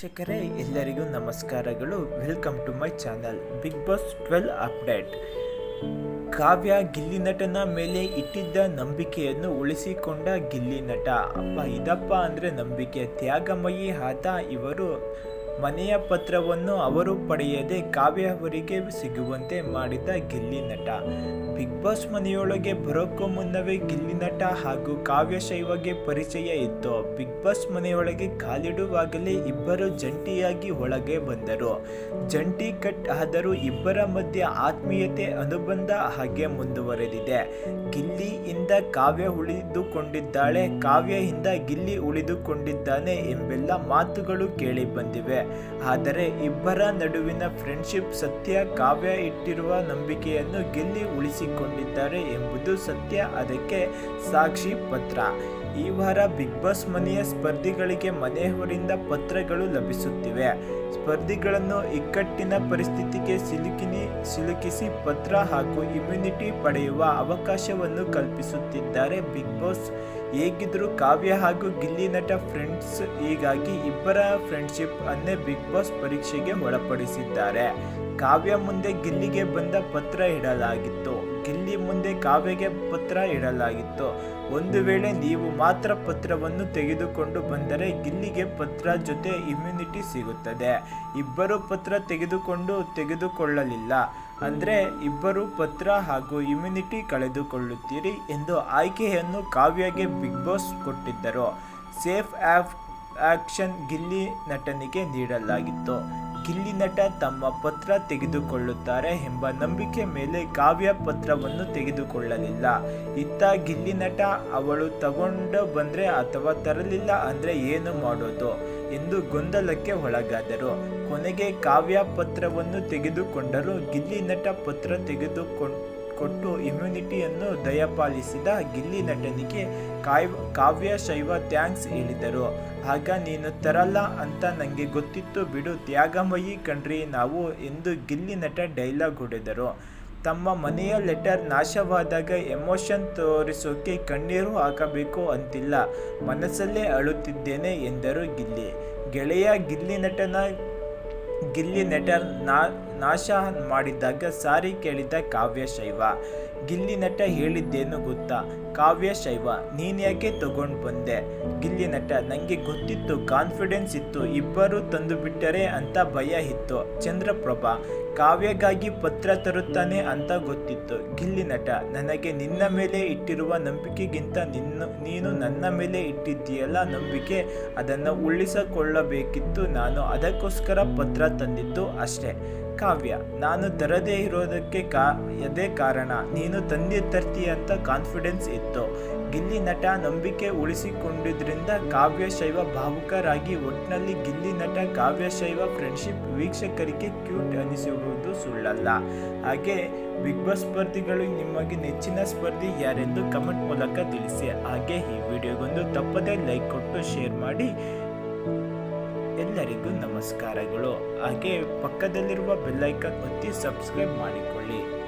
ವೀಕ್ಷಕರೇ ಎಲ್ಲರಿಗೂ ನಮಸ್ಕಾರಗಳು. Welcome to my channel Bigg Boss twelve update Kavya Gilli ನಟನ ಮೇಲೆ ಇಟ್ಟಿದ್ದ ನಂಬಿಕೆಯನ್ನು ಉಳಿಸಿಕೊಂಡ ಗಿಲ್ಲಿ ನಟ. ಅಪ್ಪ ಇದಪ್ಪ ಅಂದರೆ ನಂಬಿಕೆ. ತ್ಯಾಗಮಯಿ ಆತ ಇವರು ಮನೆಯ ಪತ್ರವನ್ನು ಅವರು ಪಡೆಯದೆ ಕಾವ್ಯ ಅವರಿಗೆ ಸಿಗುವಂತೆ ಮಾಡಿದ ಗಿಲ್ಲಿ ನಟ. ಬಿಗ್ ಬಾಸ್ ಮನೆಯೊಳಗೆ ಬರೋಕ್ಕೂ ಮುನ್ನವೇ ಗಿಲ್ಲಿ ನಟ ಹಾಗೂ ಕಾವ್ಯ ಶೈವಗೆ ಪರಿಚಯ ಇತ್ತು. ಬಿಗ್ ಬಾಸ್ ಮನೆಯೊಳಗೆ ಕಾಲಿಡುವಾಗಲೇ ಇಬ್ಬರು ಜಂಟಿಯಾಗಿ ಒಳಗೆ ಬಂದರು. ಜಂಟಿ ಕಟ್ ಆದರೂ ಇಬ್ಬರ ಮಧ್ಯೆ ಆತ್ಮೀಯತೆ ಅನುಬಂಧ ಹಾಗೆ ಮುಂದುವರೆದಿದೆ. ಗಿಲ್ಲಿಯಿಂದ ಕಾವ್ಯ ಉಳಿದುಕೊಂಡಿದ್ದಾಳೆ ಕಾವ್ಯದಿಂದ ಗಿಲ್ಲಿ ಉಳಿದುಕೊಂಡಿದ್ದಾನೆ ಎಂಬೆಲ್ಲ ಮಾತುಗಳು ಕೇಳಿ ಬಂದಿವೆ. ಆದರೆ ಇಬ್ಬರ ನಡುವಿನ ಫ್ರೆಂಡ್ಶಿಪ್ ಸತ್ಯ ಕಾವ್ಯ ಇಟ್ಟಿರುವ ನಂಬಿಕೆಯನ್ನು ಗೆಲ್ಲಿ ಉಳಿಸಿಕೊಂಡಿದ್ದಾರೆ ಎಂಬುದು ಸತ್ಯ. ಅದಕ್ಕೆ ಸಾಕ್ಷಿ ಪತ್ರ. ಈ ವಾರ ಬಿಗ್ ಬಾಸ್ ಮನೆಯ ಸ್ಪರ್ಧಿಗಳಿಗೆ ಮನೆಯವರಿಂದ ಪತ್ರಗಳು ಲಭಿಸುತ್ತಿವೆ. ಸ್ಪರ್ಧಿಗಳನ್ನು ಇಕ್ಕಟ್ಟಿನ ಪರಿಸ್ಥಿತಿಗೆ ಸಿಲುಕಿನಿ, ಸಿಲುಕಿಸಿ ಪತ್ರ ಹಾಗೂ ಇಮ್ಯುನಿಟಿ ಪಡೆಯುವ ಅವಕಾಶವನ್ನು ಕಲ್ಪಿಸುತ್ತಿದ್ದಾರೆ ಬಿಗ್ ಬಾಸ್. ಹೇಗಿದ್ರು ಕಾವ್ಯ ಹಾಗೂ ಗಿಲ್ಲಿ ನಟ ಫ್ರೆಂಡ್ಸ್ ಹೀಗಾಗಿ ಇಬ್ಬರ ಫ್ರೆಂಡ್ಶಿಪ್ ಅನ್ನೇ ಬಿಗ್ ಬಾಸ್ ಪರೀಕ್ಷೆಗೆ ಒಳಪಡಿಸಿದ್ದಾರೆ. ಕಾವ್ಯ ಮುಂದೆ ಗಿಲ್ಲಿಗೆ ಬಂದ ಪತ್ರ ಇಡಲಾಗಿತ್ತು. ಗಿಲ್ಲಿ ಮುಂದೆ ಕಾವ್ಯಗೆ ಪತ್ರ ಇಡಲಾಗಿತ್ತು. ಒಂದು ವೇಳೆ ನೀವು ಮಾತ್ರ ಪತ್ರವನ್ನು ತೆಗೆದುಕೊಂಡು ಬಂದರೆ ಗಿಲ್ಲಿಗೆ ಪತ್ರ ಜೊತೆ ಇಮ್ಯುನಿಟಿ ಸಿಗುತ್ತದೆ. ಇಬ್ಬರು ಪತ್ರ ತೆಗೆದುಕೊಂಡು ತೆಗೆದುಕೊಳ್ಳಲಿಲ್ಲ. ಅಂದರೆ ಇಬ್ಬರು ಪತ್ರ ಹಾಗೂ ಇಮ್ಯುನಿಟಿ ಕಳೆದುಕೊಳ್ಳುತ್ತೀರಿ ಎಂದು ಆಯ್ಕೆಯನ್ನು ಕಾವ್ಯಗೆ ಬಿಗ್ ಬಾಸ್ ಕೊಟ್ಟಿದ್ದರು. ಸೇಫ್ ಆಫ್ ಆಕ್ಷನ್ ಗಿಲ್ಲಿ ನಟನಿಗೆ ನೀಡಲಾಗಿತ್ತು. ಗಿಲ್ಲಿ ನಟ ತಮ್ಮ ಪತ್ರ ತೆಗೆದುಕೊಳ್ಳುತ್ತಾರೆ ಎಂಬ ನಂಬಿಕೆ ಮೇಲೆ ಕಾವ್ಯ ಪತ್ರವನ್ನು ತೆಗೆದುಕೊಳ್ಳಲಿಲ್ಲ. ಇತ್ತ ಗಿಲ್ಲಿ ನಟ ಅವಳು ತಗೊಂಡು ಬಂದರೆ ಅಥವಾ ತರಲಿಲ್ಲ ಅಂದರೆ ಏನು ಮಾಡೋದು ಎಂದು ಗೊಂದಲಕ್ಕೆ ಒಳಗಾದರು. ಕೊನೆಗೆ ಕಾವ್ಯ ಪತ್ರವನ್ನು ತೆಗೆದುಕೊಂಡರು. ಗಿಲ್ಲಿ ನಟ ಪತ್ರ ತೆಗೆದುಕೊಂಡು ಕೊಟ್ಟು ಇಮ್ಯುನಿಟಿಯನ್ನು ದಯಪಾಲಿಸಿದ ಗಿಲ್ಲಿ ನಟನಿಗೆ ಕಾಯ್, ಕಾವ್ಯ ಶೈವ ಥ್ಯಾಂಕ್ಸ್ ಹೇಳಿದರು. ಆಗ ನೀನು ತರಲ್ಲ ಅಂತ ನನಗೆ ಗೊತ್ತಿತ್ತು ಬಿಡು ತ್ಯಾಗಮಯಿ ಕಣ್ರಿ ನಾವು ಎಂದು ಗಿಲ್ಲಿ ನಟ ಡೈಲಾಗ್ ಹೊಡೆದರು. ತಮ್ಮ ಮನೆಯ ಲೆಟರ್ ನಾಶವಾದಾಗ ಎಮೋಷನ್ ತೋರಿಸೋಕೆ ಕಣ್ಣೀರು ಹಾಕಬೇಕು ಅಂತಿಲ್ಲ. ಮನಸ್ಸಲ್ಲೇ ಅಳುತ್ತಿದ್ದೇನೆ ಎಂದರು ಗಿಲ್ಲಿ. ಗೆಳೆಯ ಗಿಲ್ಲಿ ನಟನ ಗಿಲ್ಲಿ ನಟರ್ ನಾ ನಾಶ ಮಾಡಿದಾಗ ಸಾರಿ ಕೇಳಿದ ಕಾವ್ಯ ಶೈವ. ಗಿಲ್ಲಿ ನಟ ಹೇಳಿದ್ದೇನು ಗೊತ್ತಾ? ಕಾವ್ಯ ಶೈವ, ನೀನ್ ಯಾಕೆ ತಗೊಂಡು ಬಂದೆ? ಗಿಲ್ಲಿ ನಟ ನನಗೆ ಗೊತ್ತಿತ್ತು ಕಾನ್ಫಿಡೆನ್ಸ್ ಇತ್ತು, ಇಬ್ಬರು ತಂದು ಬಿಟ್ಟರೆ ಅಂತ ಭಯ ಇತ್ತು. ಚಂದ್ರಪ್ರಭಾ, ಕಾವ್ಯಗಾಗಿ ಪತ್ರ ತರುತ್ತಾನೆ ಅಂತ ಗೊತ್ತಿತ್ತು. ಗಿಲ್ಲಿ ನಟ, ನನಗೆ ನಿನ್ನ ಮೇಲೆ ಇಟ್ಟಿರುವ ನಂಬಿಕೆಗಿಂತ ನಿನ್ನ, ನೀನು ನನ್ನ ಮೇಲೆ ಇಟ್ಟಿದ್ದೀಯಲ್ಲ ನಂಬಿಕೆ, ಅದನ್ನು ಉಳಿಸಿಕೊಳ್ಳಬೇಕಿತ್ತು ನಾನು. ಅದಕ್ಕೋಸ್ಕರ ಪತ್ರ ತಂದಿದ್ದು ಅಷ್ಟೇ. ಕಾವ್ಯ, ನಾನು ತರದೇ ಇರೋದಕ್ಕೆ ಕಾ ಅದೇ ಕಾರಣ, ನೀನು ತಂದೆ ತರ್ತೀಯ ಅಂತ ಕಾನ್ಫಿಡೆನ್ಸ್ ಇತ್ತು. ಗಿಲ್ಲಿ ನಟ ನಂಬಿಕೆ ಉಳಿಸಿಕೊಂಡಿದ್ರಿಂದ ಕಾವ್ಯ ಶೈವ ಭಾವುಕರಾಗಿ ಒಟ್ಟಿನಲ್ಲಿ ಗಿಲ್ಲಿ ನಟ ಕಾವ್ಯ ಶೈವ ಫ್ರೆಂಡ್ಶಿಪ್ ವೀಕ್ಷಕರಿಗೆ ಕ್ಯೂಟ್ ಅನಿಸಿರುವುದು ಸುಳ್ಳಲ್ಲ. ಹಾಗೆ ಬಿಗ್ ಬಾಸ್ ಸ್ಪರ್ಧಿಗಳು ನಿಮಗೆ ನೆಚ್ಚಿನ ಸ್ಪರ್ಧಿ ಯಾರೆಂದು ಕಮೆಂಟ್ ಮೂಲಕ ತಿಳಿಸಿ. ಹಾಗೆ ಈ ವಿಡಿಯೋಗೊಂದು ತಪ್ಪದೇ ಲೈಕ್ ಕೊಟ್ಟು ಶೇರ್ ಮಾಡಿ. ಎಲ್ಲರಿಗೂ ನಮಸ್ಕಾರಗಳು. ಹಾಗೆ ಪಕ್ಕದಲ್ಲಿರುವ ಬೆಲ್ಲೈಕನ್ ಒತ್ತಿ ಸಬ್ಸ್ಕ್ರೈಬ್ ಮಾಡಿಕೊಳ್ಳಿ.